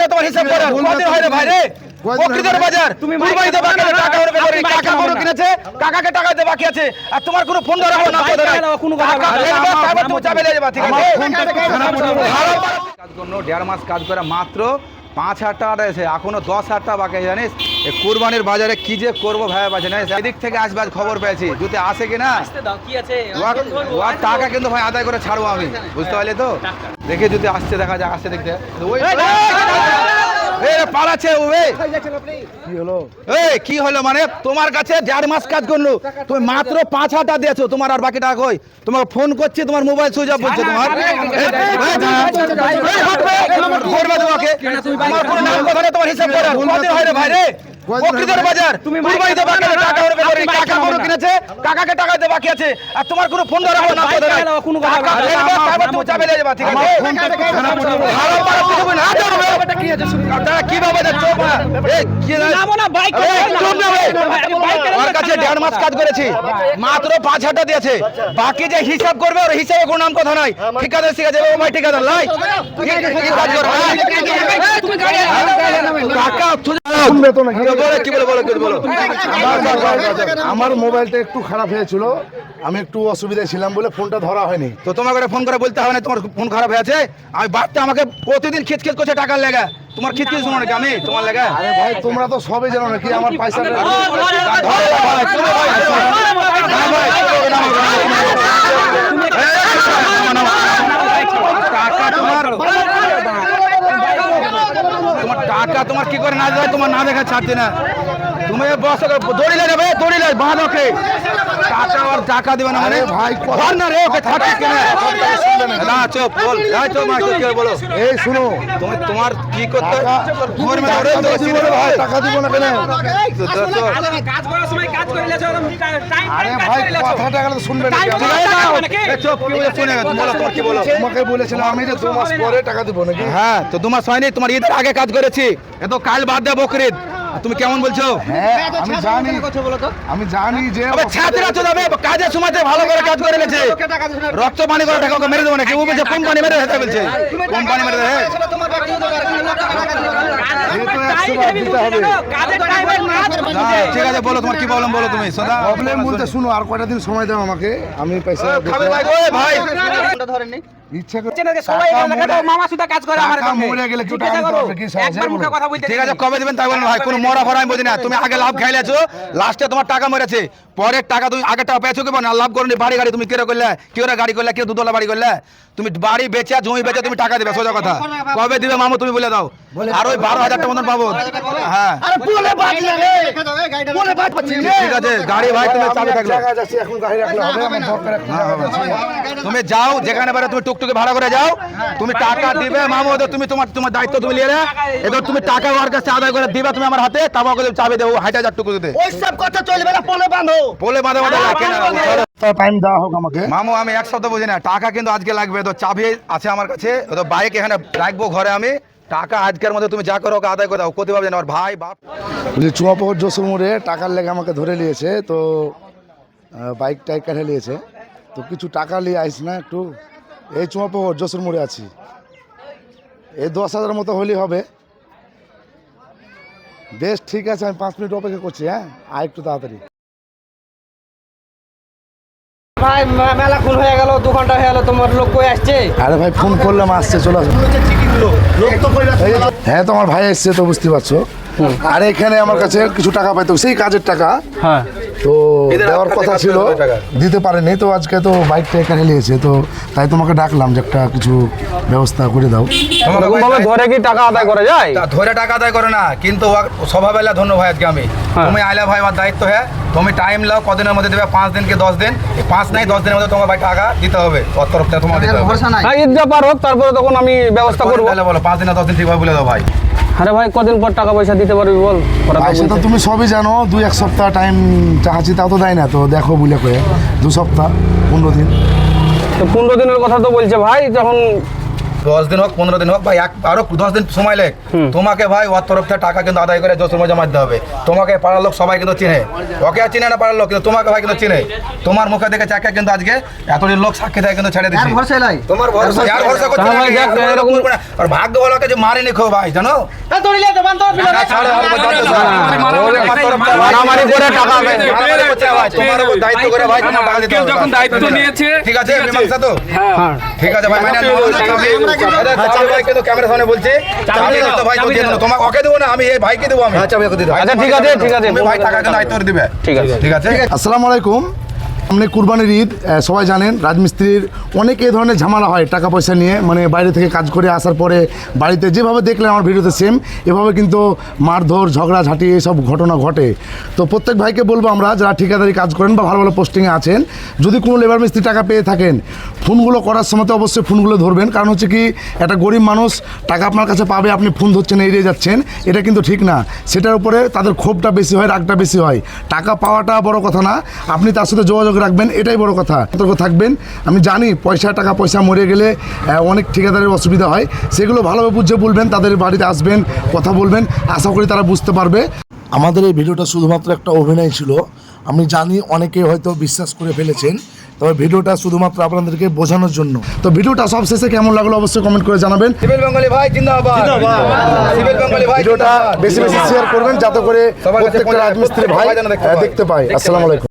কথা তোমার হিসাব করার কদিন হয় রে ভাই রে? প্রকৃতির বাজার? তুমি কুরবানিতে বাকি টাকা ওর ব্যাপারে কাকা বড় কিনেছে? কাকাকে টাকা দিতে বাকি আছে। আর তোমার কোনো ফোন ধরা না কথা নাই কোনো কথা টাকা। তারপর তুমি যাবে নিয়ে যাবা ঠিক আছে? কাজ করনো দেড় মাস কাজ করে মাত্র পাঁচ হাজার টাকা রয়েছে এখনও দশ হাজার টাকা বাকি জানিস এই কুরবানির বাজারে কি যে করব ভাই পাচ্ছে না এদিক থেকে আসবে আজ খবর পেয়েছি যদি আসে কি না ওয়ার টাকা কিন্তু ভাই আদায় করে ছাড়বো আমি বুঝতে পারলে তো দেখে যদি আসছে দেখা যায় আসছে দেখতে ওই এই কি হলো মানে তোমার কাছে দেড় মাস কাজ করল তুমি মাত্র পাঁচ হাজার টাকা দিয়েছ তোমার আর বাকি টাকা কই তোমাকে ফোন করছি তোমার মোবাইল সুইচ অফ বলছে তোমার এই, এই, এই, হাঁটবে, করবে তোমাকে আমার কোনো নাম কথা তোমার হিসাব করো কদিন হয় রে ভাই রে প্রকৃতির বাজার তুমি কুরবানিতে বাকি আছে, টাকা ওর ব্যাপারে কাকা গরু কিনেছে কাকাকে টাকা দিতে বাকি আছে আর তোমার কোনো ফোন ধরা হবে না কোনো। টাকা তারপর তুমি ঠিক আছে তারা কীভাবে ওর কাছে দেড় মাস কাজ করেছি। মাত্র পাঁচ হাজার দিয়েছে। বাকি যে হিসাব করবে ওর হিসাবে কোনো নাম কথা ঠিকাদার শিখা যাবে ভাই ঠিকাদার লাই। আমার- মোবাইলটা একটু খারাপ হয়েছিল। আমি একটু অসুবিধায় ছিলাম বলে ফোনটা ধরা হয়নি। তো তোমাকে ফোন করে বলতে হবে না তোমার ফোন খারাপ হয়েছে। আমি বাচ্চা আমাকে প্রতিদিন খিচখিচ করছে টাকার লেগা। তোমার খেতে তোমার আমি তোমার লেগা আরে ভাই তোমরা তো সবে জানো নাকি আমার পয়সা টাকা তোমার কি করে না যায় তোমার না দেখা ছাড়ছে না তুমি বস দড়িলে যাবে দড়িলে বাঁধোকে টাকা আর টাকা দিবে না মানে ভাই, ধর না রে ওকে কেন না চুপ বল চুপ মা করে বলো এই শুনো তুমি তোমার কি করতে টাকা- ঘর মে ধরে টাকা দিব না ভাই, টাকা দিব না কেন তো তো তো কাজ করার সময় কাজ করে লেছো টাইম আরে ভাই কথাটা গেলে তো শুনবে? এই চুপ কি বলে শুনে গেছো বলো তোমার কি বলো তোমাকে বলেছিলাম আমি যে দু মাস পরে টাকা দিব নাকি হ্যাঁ তো তোমার হয়নি তোমার ঈদের আগে কাজ করেছি এ তো কাল বাদ দেয় বকরিদ তুমি কেমন বলছো? হ্যাঁ আমি জানি। আমি জানি যে আবে ছাত্রা তো যাবে কাজের সময় ভালো করে কাজ করে গেছে রক্ত পানি করে টাকা মেরে দেবো নাকি? ও বলছে কোম্পানি মেরে হেঁটে বলছে কোম্পানি মেরে দেয় যেহেতু একশো বার দিতে হবে। কাজের টাইমে কাজ না, ঠিক আছে বলো তোমার কি প্রবলেম বলো তুমি? সোনা প্রবলেম বলতে শুনো আর কয়টা দিন সময় দাও আমাকে আমি পয়সা দেখে- ভাই ভাই। ইচ্ছা করে সবাই টাকা এলাকাটা মরে- মামা সুদা কাজ করে আমার মরে গেলে কেউ জিজ্ঞাসা টাকা করো। দিতে হবে, কি একবার মুখে কথা বলতে ঠিক আছে কবে দিবেন তাই বলেন ভাই কোনো মরা ফরা আমি বুঝি না। তুমি আগে লাভ খাইলেছো লাস্টে তোমার টাকা মরেছে। পরের টাকা তুমি আগে টাকা পেয়েছ কি না? লাভ করনি বাড়ি গাড়ি তুমি করলে? গাড়ি করলে? কেউ দুতলা বাড়ি করলে? তুমি বাড়ি বেচে জমি বেচে তুমি টাকা দেবে সোজা কথা। কবে দিবে মামু তুমি বলে দাও। আর ওই বারো হাজার টাকা মতন পাবো। হ্যাঁ। ঠিক আছে গাড়ি ভাই তুমি চাবি থাকল তুমি যাও যেখানে পারে তুমি টুকটুকে ভাড়া করে যাও। তুমি টাকা দিবে মামু তুমি তোমার তোমার দায়িত্ব তুমি নিয়ে এবার তুমি টাকা ওর কাছে আদায় করে দিবে তুমি আমার হাতে তারপর চাবি দেবো হাইট হাজার টুকু দিতে। ওইসব কথা চলবে না পলে বাঁধো। বলে বাঁধে বাঁধে টাইম দেওয়া হোক আমাকে। মামু আমি এক সপ্তাহ বুঝি না টাকা কিন্তু আজকে লাগবে তো চাবি আছে আমার কাছে তো বাইক এখানে রাখব ঘরে আমি। টাকা আজকের মধ্যে তুমি যা করো ওকে আদায় করে দাও কোথায় পাবে আমার ভাই, বাপ। বলছি চুয়াপহর জসুর মোড়ে টাকার লেগে আমাকে ধরে নিয়েছে, তো বাইক টাইক কেটে নিয়েছে। তো কিছু টাকা নিয়ে আইস না একটু। এই চুয়াপহর জসুর মোড়ে আছি। এই দশ হাজার মতো হলেই হবে। বেশ, ঠিক আছে, আমি পাঁচ মিনিট অপেক্ষা করছি হ্যাঁ? আর একটু তাড়াতাড়ি। ভাই মেলা খুন হয়ে গেল দু ঘণ্টা হয়ে গেল তোমার লোক কই আসছে? আরে ভাই ফোন করলাম আসছে চলে। আসবে হ্যাঁ তোমার ভাই এসছে তো বুঝতে পারছ? আর এখানে আমার কাছে কিছু টাকা পাইতো সেই কাজের টাকা হ্যাঁ। তো দেওয়ার কথা ছিল দিতে পারেনি তো আজকে তো বাইকটা এখানে নিয়েছে তো তাই তোমাকে ডাকলাম যে একটা কিছু ব্যবস্থা করে দাও। ঘরে কি টাকা আদায় করা যায়? তা ধরে টাকা আদায় করে না কিন্তু স্বভাব এলা ধন্য ভাই আজকে আমি। তুমি আইলা ভাই আমার দায়িত্ব হ্যাঁ। তুমি টাইম লাও কদিনের মধ্যে দেবে? পাঁচ দিন কি দশ দিন। এই পাঁচ নাই দশ দিনের মধ্যে তোমার ভাই টাকা দিতে হবে। ওর তরফ থেকে তোমার দিতে হবে। হ্যাঁ ঈদ যা পার হোক তারপরে তখন আমি ব্যবস্থা করব। বলো পাঁচ দিন দশ দিন ঠিকভাবে বলে দাও ভাই। আরে ভাই কদিন পর টাকা পয়সা দিতে পারবি বল? সেটা তুমি সবই জানো দুই এক সপ্তাহ টাইম চাহাচ্ছি তাও তো দেয় না তো দেখো বলে কয়ে দু সপ্তাহ পনেরো দিন। তো পনেরো দিনের কথা তো বলছে ভাই যখন দশ দিন হোক পনেরো দিন হোক বা এক আরও দশ দিন সময় লেগ। তোমাকে ভাই ওর তরফ থেকে টাকা কিন্তু আদায় করে জসুর জমা দিতে হবে। তোমাকে পাড়ার লোক সবাই কিন্তু চিনে। ওকে চিনে না পাড়ার লোক কিন্তু তোমাকে ভাই কিন্তু চিনে। তোমার মুখে দেখে চাকা কিন্তু আজকে এতদিন লোক সাক্ষী থাকে কিন্তু ছেড়ে দিচ্ছি। তোমার ভরসা যার ভরসা করছে। আর ভাগ্য ভালো যে মারেনি খো ভাই জানো? নিয়েছে, ঠিক আছে ঠিক আছে। হ্যাঁ। ঠিক আছে ভাই কিন্তু সামনে বলছি চাবি ভাই তো তোমাকে ওকে দেবো না আমি এই ভাইকে দেবো আমি। আচ্ছা আচ্ছা, ঠিক আছে, ঠিক আছে। ভাই টাকা দায়িত্ব দিবে। ঠিক আছে। ঠিক আছে। আসসালামু আলাইকুম। সামনে কুরবানির ঈদ সবাই জানেন, রাজমিস্ত্রির অনেক এই ধরনের ঝামেলা হয় টাকা পয়সা নিয়ে মানে বাইরে থেকে কাজ করে আসার পরে বাড়িতে যেভাবে দেখলেন আমার ভিডিওতে সেম এভাবে কিন্তু মারধর, ঝগড়াঝাঁটি এসব ঘটনা ঘটে। তো প্রত্যেক ভাইকে বলব আমরা, যারা ঠিকাদারি কাজ করেন বা ভালো ভালো পোস্টিংয়ে আছেন, যদি কোনো লেবার মিস্ত্রি টাকা পেয়ে থাকেন ফোনগুলো করার সময় তো অবশ্যই ফোনগুলো ধরবেন। কারণ হচ্ছে কি, একটা গরিব মানুষ টাকা আপনার কাছে পাবে, আপনি ফোন ধরছেন, এড়িয়ে যাচ্ছেন, এটা কিন্তু ঠিক না। সেটার উপরে তাদের ক্ষোভটা বেশি হয়, রাগটা বেশি হয়। টাকা পাওয়াটা বড় কথা না, আপনি তার সাথে যোগাযোগ রাখবেন এটাই বড় কথা। সতর্ক থাকবেন। আমি জানি পয়সা টাকা পয়সা মরে গেলে অনেক ঠিকাদারের অসুবিধা হয়। সেগুলো ভালোভাবে বুঝে বলবেন তাদের বাড়িতে আসবেন কথা বলবেন। আশা করি তারা বুঝতে পারবে। আমাদের এই ভিডিওটা শুধুমাত্র একটা অভিনয় ছিল। আমি জানি অনেকে হয়তো বিশ্বাস করে ফেলেছেন তবে ভিডিওটা শুধুমাত্র আপনাদেরকে বোঝানোর জন্য। তো ভিডিওটা সব শেষে কেমন লাগল অবশ্যই কমেন্ট করে জানাবেন। সিভিল বেঙ্গলি ভাই জিন্দাবাদ। সিভিল বেঙ্গলি ভাই ভিডিওটা বেশি বেশি শেয়ার করবেন যাতে করে প্রত্যেকটা রাজমিস্ত্রি ভাই দেখতে পায়। আসসালামু আলাইকুম।